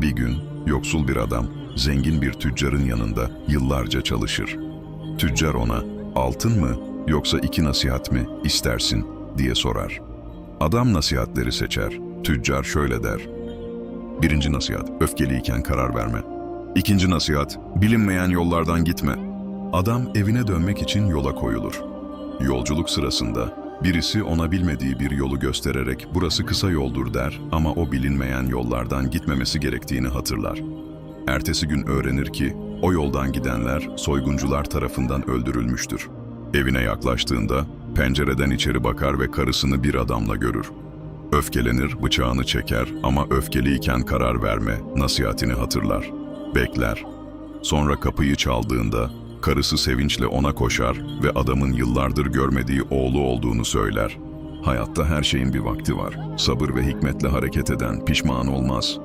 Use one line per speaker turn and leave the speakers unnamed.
Bir gün yoksul bir adam zengin bir tüccarın yanında yıllarca çalışır. Tüccar ona altın mı yoksa iki nasihat mi istersin diye sorar. Adam nasihatleri seçer. Tüccar şöyle der. Birinci nasihat, öfkeliyken karar verme. İkinci nasihat, bilinmeyen yollardan gitme. Adam evine dönmek için yola koyulur. Yolculuk sırasında birisi ona bilmediği bir yolu göstererek burası kısa yoldur der ama o bilinmeyen yollardan gitmemesi gerektiğini hatırlar. Ertesi gün öğrenir ki o yoldan gidenler soyguncular tarafından öldürülmüştür. Evine yaklaştığında pencereden içeri bakar ve karısını bir adamla görür. Öfkelenir, bıçağını çeker ama öfkeliyken karar verme, nasihatini hatırlar. Bekler. Sonra kapıyı çaldığında karısı sevinçle ona koşar ve adamın yıllardır görmediği oğlu olduğunu söyler. Hayatta her şeyin bir vakti var. Sabır ve hikmetle hareket eden pişman olmaz.